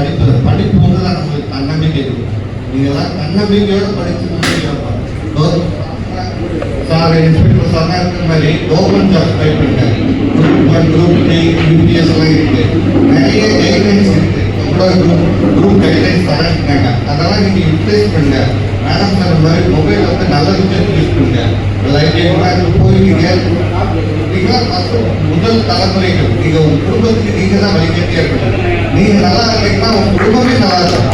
படிப்பு படிப்பு வந்து தான் நம்மளுக்கு தன்னம்பிக்கை இருக்கும் நீங்கள்லாம் தன்னம்பிக்கையோடு படித்து முன்னேறி சார் இன்ஸ்பெக்டர் சொன்ன மாதிரி கவர்மெண்ட் ஜாப் ட்ரை பண்ணுறேன் group one group three UPS எல்லாம் இருக்கு. நிறைய கைட்லைன்ஸ் இருக்கு. உங்களோட குரூப் குரூப் கைட்லைன்ஸ் தராங்க அதெல்லாம் நீங்கள் யூட்டிலைஸ் பண்ணுங்க மேடம் சார் மாதிரி மொபைல் வந்து நல்ல விஷயத்துக்கு யூஸ் பண்ணுங்க லைப்ரரி போயிருக்கீங்க நீங்களாம் முதல் தலைமுறைகள். நீங்க உங்க குடும்பத்துக்கு நீங்க தான் வழிகட்டியா இருக்கணும். நீங்க நல்லா இருக்கீங்கன்னா உங்க குடும்பமே நல்லா இருக்கும்.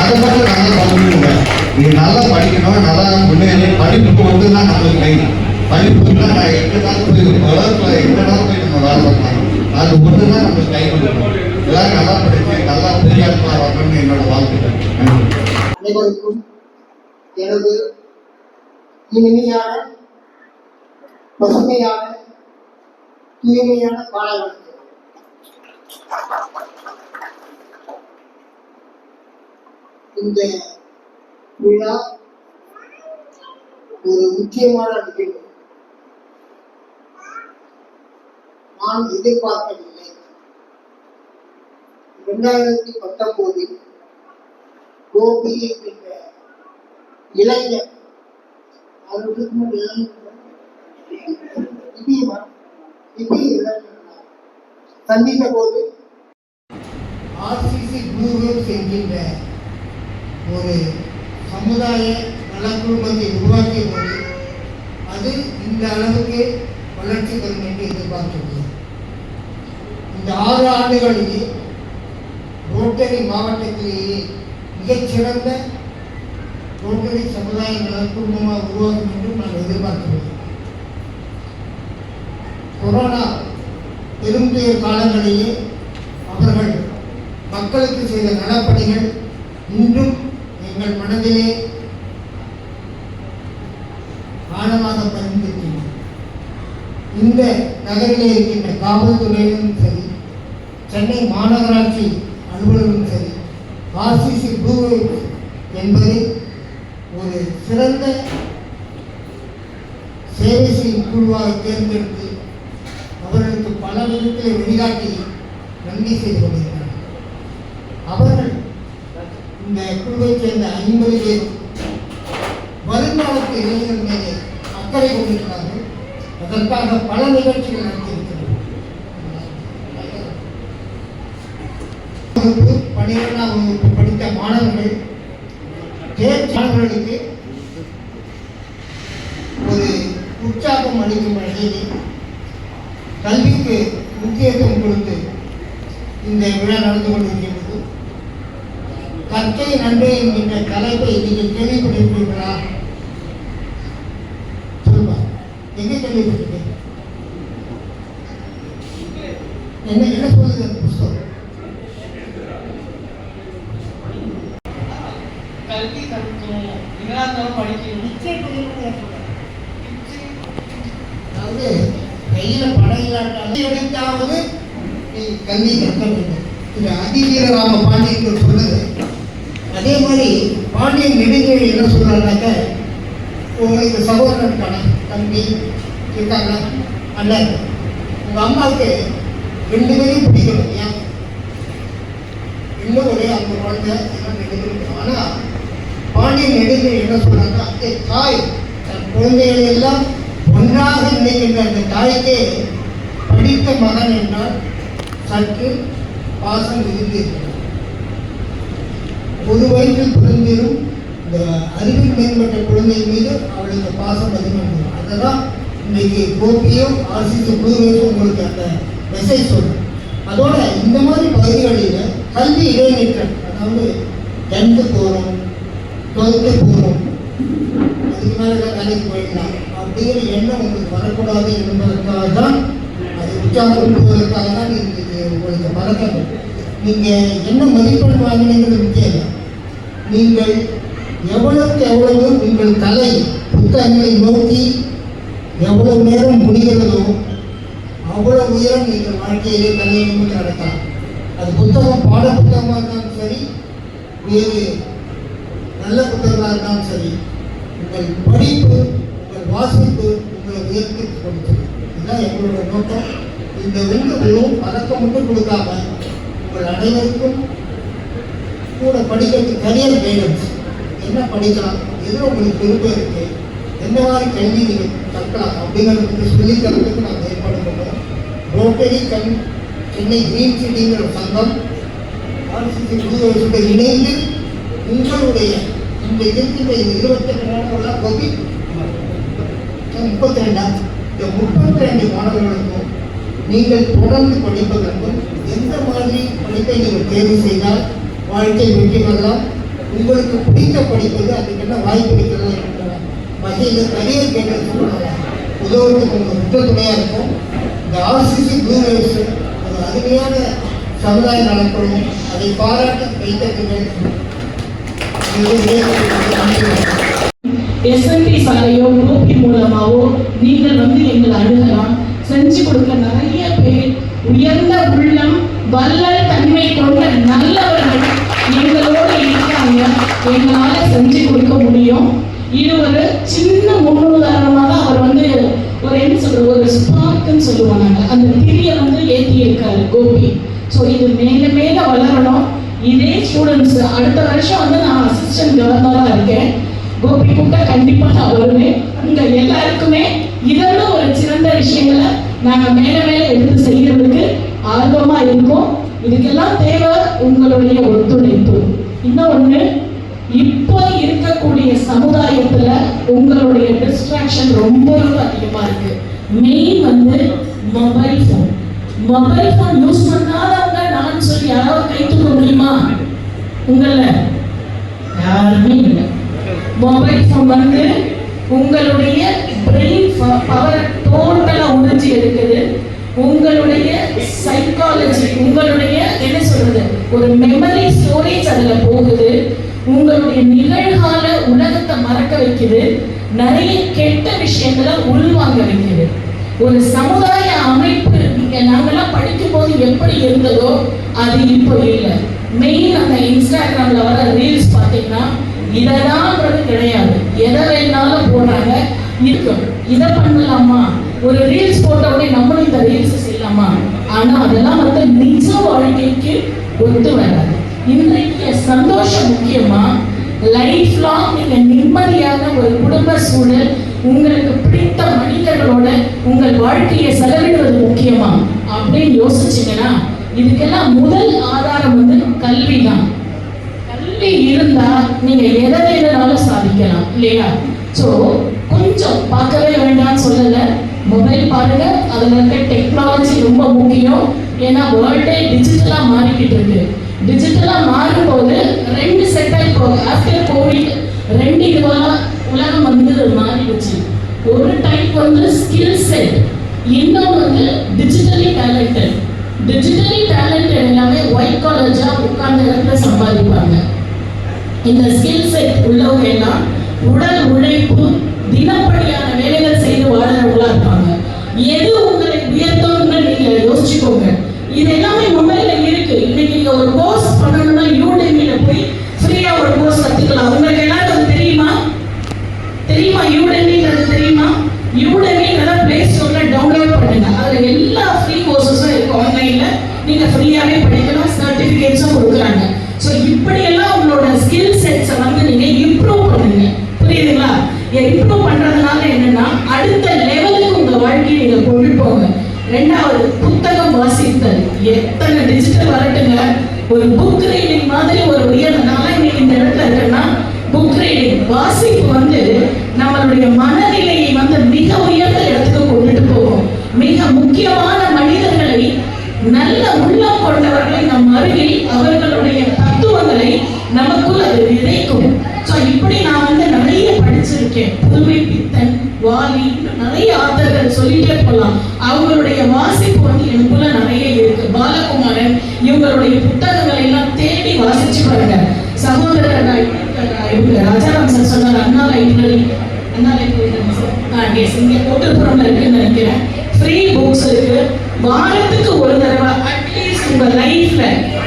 அதை மட்டும் நல்லா கவனிக்கணுங்க நீங்க நல்லா படிக்கணும் நல்லா முன்னேறி படிப்புக்கு வந்து தான் நம்மளுக்கு கை படிப்பு தான் நான் எட்டு நாள் போய் உலகத்துல எட்டு போய் நம்ம வேலை பண்ணலாம் அது ஒன்று தான் நம்மளுக்கு கை கொடுக்கணும் எல்லாரும் நல்லா படிச்சு நல்லா பெரிய வரணும்னு என்னோட வாழ்த்துக்கள். அனைவருக்கும் எனது இனிமையான பசுமையான தூய்மையான காலை இந்த விழா ஒரு முக்கியமான நிகழ்வு. நான் எதிர்பார்க்கவில்லை. இரண்டாயிரத்தி பத்தொன்பதில் கோபி என்கின்ற இளைஞர் அவர்களுக்கு முன் இளைஞர் சந்தித்த போது ஆர்சிசி ப்ளூ வேவ்ஸ் என்கின்ற ஒரு சமுதாய நலக்குழுமத்தை உருவாக்கிய போது அது இந்த அளவுக்கு வளர்ச்சி பெறும் என்று எதிர்பார்க்கவில்லை இந்த ஆறு ஆண்டுகளிலே ரோட்டரி மாவட்டத்திலேயே மிகச்சிறந்த ரோட்டரி சமுதாய நலக்குழுமமாக உருவாகும் என்று நான் எதிர்பார்க்கிறேன் கொரோனா பெருந்துயர் காலங்களிலே அவர்கள் மக்களுக்கு செய்த நலப்பணிகள் இன்றும் எங்கள் மனதிலே ஆழமாக பதிந்திருக்கின்றன. இந்த நகரிலே இருக்கின்ற காவல்துறையிலும் சரி சென்னை மாநகராட்சி அலுவலரும் சரி ஆர்சிசி ப்ளூ என்பது ஒரு சிறந்த சேவை செய்யும் குழுவாக தேர்ந்தெடுத்து பல விதத்தில் எதிராக்கி நன்றி செய்து கொண்டிருக்கிறார்கள் அவர்கள் இந்த குழுவைச் சேர்ந்த ஐம்பது பேர் வருங்காலத்து இளைஞர்கள் மீது அக்கறை கொண்டிருக்கிறார்கள். அதற்காக பல நிகழ்ச்சிகள் நடத்தியிருக்கிறது வகுப்பு பன்னிரெண்டாம் வகுப்பு படித்த மாணவர்கள் தேர்ச்சாளர்களுக்கு ஒரு உற்சாகம் அளிக்கும் வகையில் கல்விக்கு முக்கியத்துவம் கொடுத்து இந்த விழா நடந்து கொண்டிருக்கின்றது. கற்கை நன்றே என்கின்ற தலைப்பை நீங்கள் கேள்விப்பட்டிருக்கிறீர்களா? சொல்லுங்க. எங்கே கேள்விப்பட்டிருக்கீங்க? என்ன என்ன சொல்லுது அந்த புஸ்தகம்? கல்வி எங்களா இருந்தாலும் படிக்கணும் அதாவது கையில படம் இல்லாட்டாலும் எடுத்தாவது நீ கல்வி கற்க வேண்டும் இது அதிவீரராம பாண்டியன் சொன்னது அதே மாதிரி பாண்டியன் நெடுஞ்செழி என்ன சொல்றாருனாக்க உங்களுக்கு சகோதரன் இருக்கான தம்பி இருக்காங்க அண்ணன். உங்க அம்மாவுக்கு ரெண்டு பேரையும் பிடிக்கணும் ஏன் இன்னும் ஒரே அவங்க குழந்தை எல்லாம் ரெண்டு பேரும் ஆனால் ஆனா பாண்டியன் நெடுஞ்செழி என்ன சொல்றாங்க தாய் தன் குழந்தைகளை எல்லாம் ஒன்றாக நினைக்கின்ற அந்த தாய்க்கே படித்த மகன் என்றால் சற்று பாசம் இருந்திருக்கிறது ஒரு வயதில் பிறந்திரும் இந்த அறிவில் மேம்பட்ட குழந்தை மீது அவளுக்கு பாசம் அதிகமாகும் அதை தான் இன்னைக்கு கோபியோ ஆசிரியர் குழுவையோ உங்களுக்கு அந்த மெசேஜ் சொல்லும். அதோட இந்த மாதிரி பகுதிகளில் கல்வி இடைநிற்றல் அதாவது டென்த்து போகிறோம் டுவெல்த்து போகிறோம் அதுக்கு மேலே வேலைக்கு போயிடலாம். அப்படிங்கிற எண்ணம் உங்களுக்கு வரக்கூடாது என்பதற்காக தான் அது உற்சாகப்படுத்துவதற்காக தான் நீங்கள் இது உங்களுக்கு பழக்கம் நீங்கள் என்ன மதிப்பெண் வாங்கினீங்கிறது முக்கியம் நீங்கள் எவ்வளவுக்கு எவ்வளவு உங்கள் கலை புத்தகங்களை நோக்கி எவ்வளவு நேரம் முடிகிறதோ அவ்வளவு உயரம் நீங்கள் வாழ்க்கையிலே கலையை நோக்கி நடக்கலாம் அது புத்தகம் பாட புத்தகமாக இருந்தாலும் சரி வேறு நல்ல புத்தகமாக இருந்தாலும் சரி உங்கள் படிப்பு வாசிப்பு உங்களை உயர்த்தி கொடுத்தது. இதுதான் எங்களோட நோக்கம். இந்த விருதுகளும் பதக்கம் மட்டும் கொடுக்காம உங்கள் அனைவருக்கும் கூட படிக்கிறதுக்கு கரியர் கைடன்ஸ் என்ன படிக்கலாம்? எதில் உங்களுக்கு விருப்பம் இருக்கு? எந்த மாதிரி கல்வி நீங்கள் கற்கலாம்? அப்படிங்கிறது சொல்லி தரத்துக்கு நாங்கள் ஏற்பாடு பண்ணுறோம் ரோட்டரி கண் சென்னை கிரீன் சிட்டிங்கிற சங்கம் ஆர்சிசி புதுவருஷத்தை இணைந்து உங்களுடைய இந்த இருக்கின்ற இந்த இருபத்தெட்டு மாணவர்களாக கோவிட் முப்பத்தி ரெண்டாம் முப்பத்தி ரெண்டு மாணவர்களுக்கும் நீங்கள் தொடர்ந்து படிப்பதற்கும் எந்த மாதிரி படிப்பை நீங்கள் தேர்வு செய்தால் வாழ்க்கை வெற்றி பெறலாம்? உங்களுக்கு பிடித்த படிப்பது அதுக்கு என்ன வாய்ப்பு இருக்கிறதா என்ற வகையில் கரியர் கேட்டதுக்கு உதவுறதுக்கு உங்கள் முற்ற துணையாக இருக்கும். இந்த ஆர்சிசி ப்ளூ வேவ்ஸ் ஒரு அருமையான சமுதாயம் நலப்படும் அதை பாராட்ட கைத்தட்டுங்கள் எஸ்எம்பி சாலையோ குரூப்பின் மூலமாவோ நீங்கள் வந்து எங்களை அணுகலாம். செஞ்சு கொடுக்க நிறைய பேர் உயர்ந்த உள்ளம் வல்லல் தன்மை கொண்ட நல்லவர்கள் எங்களோடு இருக்காங்க. எங்களால செஞ்சு கொடுக்க முடியும். இது ஒரு சின்ன முன்னுதாரணமாக தான் அவர் வந்து ஒரு என்ன சொல்றது ஒரு ஸ்பார்க்குன்னு சொல்லுவாங்க அந்த திரிய வந்து ஏற்றி இருக்காரு கோபி. ஸோ இது மேல மேல வளரணும். இதே ஸ்டூடெண்ட்ஸ் அடுத்த வருஷம் வந்து நான் அசிஸ்டன்ட் கவர்னராக இருக்கேன். கோபி கூப்பிட்டா கண்டிப்பா நான் வருவேன். உங்க எல்லாருக்குமே இதெல்லாம் ஒரு சிறந்த விஷயங்களை நாங்க மேல மேல எடுத்து செய்யறதுக்கு ஆர்வமா இருக்கோம். இதுக்கெல்லாம் தேவை உங்களுடைய ஒத்துழைப்பு. இன்னொன்னு இப்போ இருக்கக்கூடிய சமுதாயத்துல உங்களுடைய டிஸ்ட்ராக்ஷன் ரொம்ப ரொம்ப அதிகமா இருக்கு. மெயின் வந்து mobile phone mobile phone use பண்ணாதவங்க நான் சொல்லி யாராவது கை தூக்க முடியுமா? உங்களை யாருமே இல்லை. மொபைல் ஃபோன் வந்து உங்களுடைய பிரெயின் பவரை டோட்டலா உறிஞ்சி எடுக்குது. உங்களுடைய சைக்காலஜி உங்களுடைய என்ன சொல்றது? ஒரு மெமரி ஸ்டோரேஜ் அதுல போகுது. உங்களுடைய நிகழ்கால உலகத்தை மறக்க வைக்குது. நிறைய கெட்ட விஷயங்களை உள்வாங்க வைக்குது. ஒரு சமுதாய அமைப்பு நீங்க நாங்கெல்லாம் படிக்கும் போது எப்படி இருந்ததோ அது இப்போ இல்லை. மெயின் அந்த இன்ஸ்டாகிராம்ல வர ரீல்ஸ் பார்த்தீங்கன்னா இதெல்லாம்ன்றது கிடையாது. எதை வேணாலும் போடுறாங்க. இருக்கும். இதை பண்ணலாமா? ஒரு ரீல்ஸ் போட்ட உடனே நம்மளும் இந்த ரீல்ஸ் செய்யலாமா? ஆனா அதெல்லாம் வந்து நிஜ வாழ்க்கைக்கு ஒத்து வராது. இன்றைக்கு சந்தோஷம் முக்கியமா? லைஃப் லாங் நீங்க நிம்மதியான ஒரு குடும்ப சூழல் உங்களுக்கு பிடித்த மனிதர்களோட உங்கள் வாழ்க்கையை செலவிடுவது முக்கியமா? அப்படின்னு யோசிச்சீங்கன்னா இதுக்கெல்லாம் முதல் ஆதாரம் வந்து கல்வி தான் கல்வி இருந்தா நீங்க எதை வேணும்னாலும் சாதிக்கலாம் இல்லையா? சோ கொஞ்சம் பார்க்கவே வேண்டாம்னு சொல்லல. மொபைல் பாருங்க. அதுல இருக்க டெக்னாலஜி ரொம்ப முக்கியம். ஏன்னா வேர்ல்டே டிஜிட்டலா மாறிக்கிட்டு இருக்கு. டிஜிட்டலா மாறும்போது ரெண்டு செட் ஆகி ஆஃப்டர் கோவிட் ரெண்டு இதுவா உலகம் வந்து மாறிடுச்சு. ஒரு டைப் வந்து ஸ்கில் செட் இன்னும் வந்து டிஜிட்டலி டேலண்டட் டிஜிட்டலி டேலண்டட் எல்லாமே ஒயிட் காலேஜாக உட்கார்ந்த இடத்துல சம்பாதிப்பாங்க. இந்த ஸ்கில் செட் உள்ளவங்க எல்லாம் உடல் உழைப்பு தினப்படியான வேலைகள் செய்து வாழ்றவங்களா இருப்பாங்க. எது உங்களை உயர்த்தும்னு நீங்க யோசிச்சுக்கோங்க. இதெல்லாம் எத்தனை டிஜிட்டல் வரட்டுங்க? ஒரு புக் ரீடிங் மாதிரி ஒரு உயர் நான் இன்னைக்கு இந்த இடத்துல இருக்கேன்னா புக் ரீடிங் வாசிப்பு வந்து நம்மளுடைய மனநிலையை வந்து மிக உயர்ந்த இடத்துக்கு கொண்டுட்டு போகும். மிக முக்கியமான மனிதர்களை நல்ல உள்ளம் கொண்டவர்களை நம் அருகில் அவர்களுடைய தத்துவங்களை நமக்குள் அது விதைக்கும். ஸோ இப்படி நான் வந்து நிறைய படிச்சிருக்கேன். புதுமை பித்தன் வாலி நிறைய ஆத்தர்கள் சொல்லிட்டே போகலாம். அவங்களுடைய வாசி ராஜாராம் சார் சொன்னார் அண்ணா லைப்ரரி அண்ணா லைப்ரரி இங்கே கோட்டப்புறம்ல இருக்குன்னு நினைக்கிறேன். ஃப்ரீ புக்ஸ் இருக்கு. வாரத்துக்கு ஒரு தடவை அட்லீஸ்ட் உங்க லைஃப்ல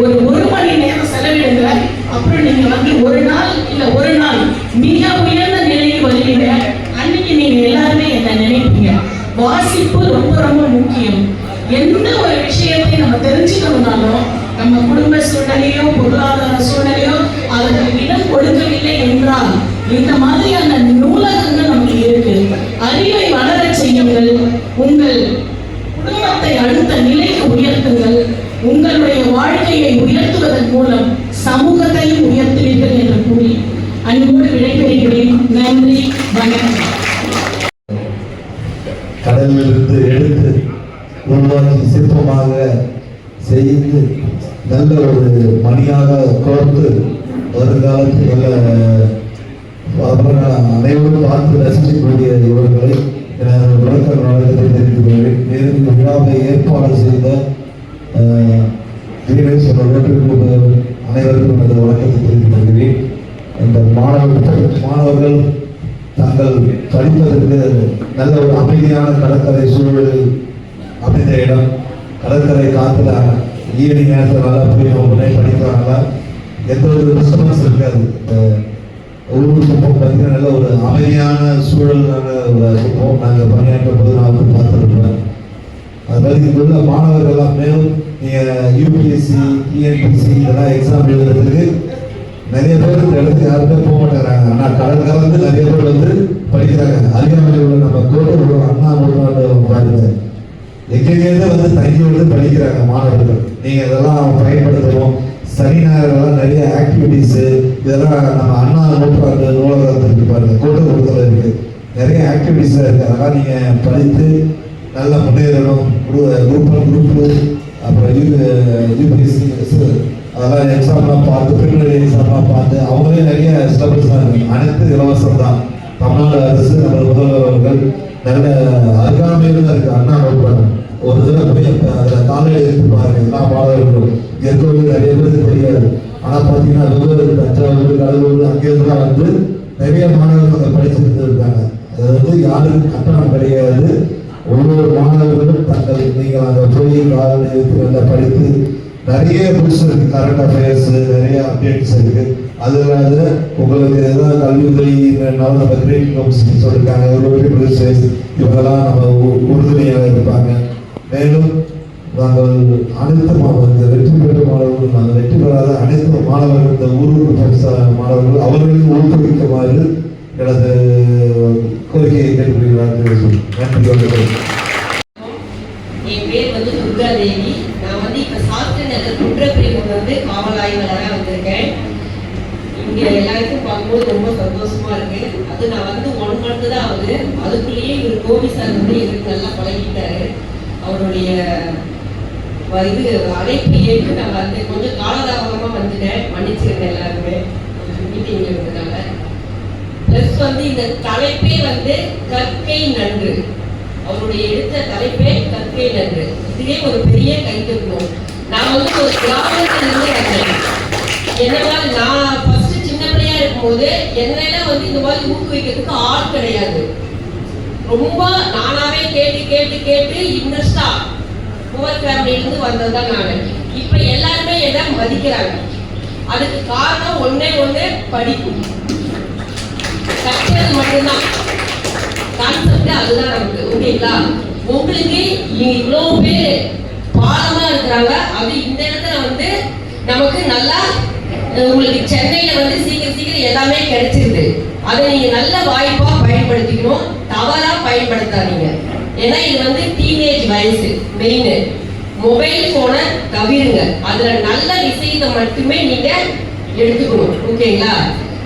ஒரு ஒரு மணி நேரம் செலவிடுங்க. அப்புறம் நீங்க வந்து ஒரு நாள் இல்ல ஒரு நாள் மிக உயர்ந்த நிலைக்கு வருவீங்க. அன்னைக்கு நீங்க எல்லாருமே என்ன நினைப்பீங்க? வாசிப்பு ரொம்ப ரொம்ப முக்கியம். எந்த ஒரு விஷயத்தை நம்ம தெரிஞ்சுக்கணும்னாலும் நம்ம குடும்ப சூழ்நிலையோ பொருளாதார சூழ்நிலையோ அதற்கு இடம் கொடுக்கவில்லை என்றால் இந்த மாதிரியான நூலகங்கள் நமக்கு இருக்கு. அறிவை வளரச் செய்யுங்கள். உங்கள் குடும்பத்தை அடுத்த நிலைக்கு உயர்த்துங்கள். உங்களுடைய வாழ்க்கையை உயர்த்துவதன் மூலம் சமூகத்தையும் உயர்த்துவீர்கள் என்று கூறி அன்போடு விடைபெறுகிறேன். நன்றி வணக்கம். கடலிலிருந்து எடுத்து உருவாக்கி சிற்பமாக செய்து நல்ல ஒரு மணியாக கோர்த்து வருங்காலத்தில் நல்ல அனைவரும் பார்த்து ரசிக்கக்கூடிய இவர்களை எனது விளக்க தெரிந்து கொள்வேன் மேலும் இந்த விழாவை ஏற்பாடு செய்த அஹ், வீரேஸ்வர அனைவருக்கும் எனது வழக்கத்தை தெரிந்து கொள்கிறேன். இந்த மாணவர்கள் மாணவர்கள் தாங்கள் படிப்பதற்கு நல்ல ஒரு அமைதியான கடற்கரை சூழலில் அமைந்த இடம். கடற்கரை காத்துல ஈவினிங் நேரத்தில் நல்லா போய் உடனே படிக்கிறாங்களா எந்த ஒரு டிஸ்டர்பன்ஸ் இருக்காது. அஹ் ஊர் குப்பம் பார்த்தீங்கன்னா நல்ல ஒரு அமைதியான சூழலான ஒரு நாங்கள் பணியாற்றும் போது நான் வந்து பார்த்துருப்பேன் அதனால இங்கே உள்ள உள்ள மாணவர்கள்லாம் மேலும் நீங்கள் யூபிஎஸ்சி டிஎன்பிசி இதெல்லாம் எக்ஸாம் எழுதுறதுக்கு நிறைய பேர் இந்த இடத்துக்கு யாருமே போக மாட்டேங்கிறாங்க. ஆனால் கடல் கலந்து நிறைய பேர் வந்து படிக்கிறாங்க. அருகாமையில் உள்ள நம்ம கோட்டூர் அண்ணா உள்ள பாருங்கள் எங்கெங்கேருந்து வந்து தங்கி வந்து படிக்கிறாங்க மாணவர்கள். நீங்க இதெல்லாம் பயன்படுத்தணும் சனி ஞாயிறுலாம் நிறைய ஆக்டிவிட்டீஸு இதெல்லாம் நம்ம அண்ணா நூற்றாண்டு நூலகத்திற்கு பாருங்க கோட்டூர் இருக்கு. நிறைய ஆக்டிவிட்டிஸ் இருக்கு. அதெல்லாம் நீங்க படித்து நல்லா முன்னேறணும். குரூப் ஒன் குரூப் அப்புறம் யூ யூபிஎஸ்சி அதெல்லாம் எக்ஸாம்லாம் பார்த்து பிரிலிமினரி எக்ஸாம்லாம் பார்த்து அவங்களே நிறைய சிலபஸ் இருக்கு. அனைத்து இலவசம் தான். தமிழ்நாடு அரசு நம்ம முதல்வர் அவர்கள் நல்ல அருகாமையில் தான் இருக்கு. அண்ணா நோட்பாடு ஒரு தடவை போய் அதில் காலையில் இருக்கு பாருங்க எல்லா மாணவர்களும். நிறைய பேருக்கு தெரியாது. ஆனால் பார்த்தீங்கன்னா வெவ்வேறு தஞ்சாவூர் கடலூர் அங்கேருந்துலாம் வந்து நிறைய மாணவர்கள் படிச்சுட்டு இருக்காங்க. அது வந்து யாருக்கும் கட்டணம் கிடையாது. ஒவ்வொரு மாணவர்களும் தங்கள் நீங்கள் அங்கே போய் காலையில் எடுத்து நல்லா படித்து நிறைய புக்ஸ் இருக்கு. கரண்ட் அஃபேர்ஸ் நிறைய அப்டேட்ஸ் இருக்கு. அதில் அது உங்களுக்கு ஏதாவது கல்வி உதவினாலும் நம்ம கிரேட் கவுன்சிலிங் சொல்லியிருக்காங்க ரோட்டரி இவங்கெல்லாம் நம்ம உறுதுணையாக இருப்பாங்க. மேலும் நாங்கள் அனைத்து மாணவர்கள் வெற்றி பெற்ற மாணவர்கள் நாங்கள் வெற்றி பெறாத அனைத்து மாணவர்கள் இந்த ஊருக்கு மாணவர்கள் அவர்களையும் ஊக்குவிக்குமாறு எனது கோரிக்கையை கேட்டுக்கொள்கிறார்கள் நன்றி என் பேர் வந்து துர்கா தேவி நான் வந்து இப்போ சாஸ்திர நகர் குற்றப்பிரிவு வந்து காவல் ஆய்வாளராக வந்திருக்கேன். இங்கே எல்லாருக்கும் பார்க்கும்போது ரொம்ப சந்தோஷமா இருக்கு. அது நான் வந்து ஒன் மந்த் தான் ஆகுது. அதுக்குள்ளேயே இவர் கோபி சார் வந்து எனக்கு நல்லா பழகிட்டாரு. அவருடைய இது அழைப்பு ஏற்று நான் வந்து கொஞ்சம் காலதாமதமாக வந்துட்டேன். மன்னிச்சிருந்தேன் எல்லாருமே. மீட்டிங்கில் இருந்ததுனால. ப்ளஸ் வந்து இந்த தலைப்பே வந்து கற்கை நன்று. அவருடைய எடுத்த தலைப்பே கற்கை நன்று. இதுவே ஒரு பெரிய கைத்திருக்கும் நான் வந்து ஒரு கிராமத்திலிருந்து வந்தேன். என்னன்னா நான் ஃபர்ஸ்ட் சின்ன பிள்ளையா இருக்கும்போது என்னெல்லாம் வந்து இந்த மாதிரி ஊக்குவிக்கிறதுக்கு ஆள் கிடையாது. ரொம்ப நானாவே கேட்டு கேட்டு கேட்டு இன்ட்ரெஸ்டா புவர் ஃபேமிலியிலிருந்து வந்ததுதான் நான். இப்ப எல்லாருமே என்ன மதிக்கிறாங்க. அதுக்கு காரணம் ஒன்னே ஒண்ணு படிப்பு. கற்றது மட்டும்தான். கான்செப்ட் அதுதான் நமக்கு ஓகேங்களா? உங்களுக்கு இவ்வளோ இவ்வளவு பேர் பாலமா இருக்கிறாங்க. அது இந்த இடத்துல வந்து நமக்கு நல்லா உங்களுக்கு சென்னையில வந்து சீக்கிரம் சீக்கிரம் எல்லாமே கிடைச்சிருது. அதை நீங்க நல்ல வாய்ப்பா பயன்படுத்திக்கணும். தவறா பயன்படுத்தாதீங்க. ஏன்னா இது வந்து டீனேஜ் வயசு மெயின் மொபைல் போனை தவிருங்க. அதுல நல்ல விஷயத்தை மட்டுமே நீங்க எடுத்துக்கணும். ஓகேங்களா?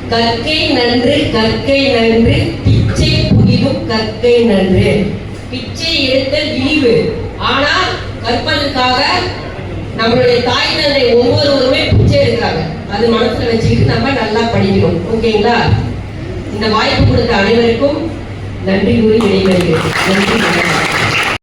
கற்கை நன்று கற்கை நன்று. பிச்சை புகிலும் கற்கை நன்று. பிச்சை எடுத்த இழிவு. ஆனா கற்பதற்காக நம்மளுடைய தாய் தந்தை ஒவ்வொருவருமே பிச்சை எடுக்கிறாங்க. அது மனசுல வச்சுக்கிட்டு நம்ம நல்லா படிக்கணும். ஓகேங்களா? இந்த வாய்ப்பு கொடுத்த அனைவருக்கும் நன்றி கூறி விடைபெறுகிறேன். நன்றி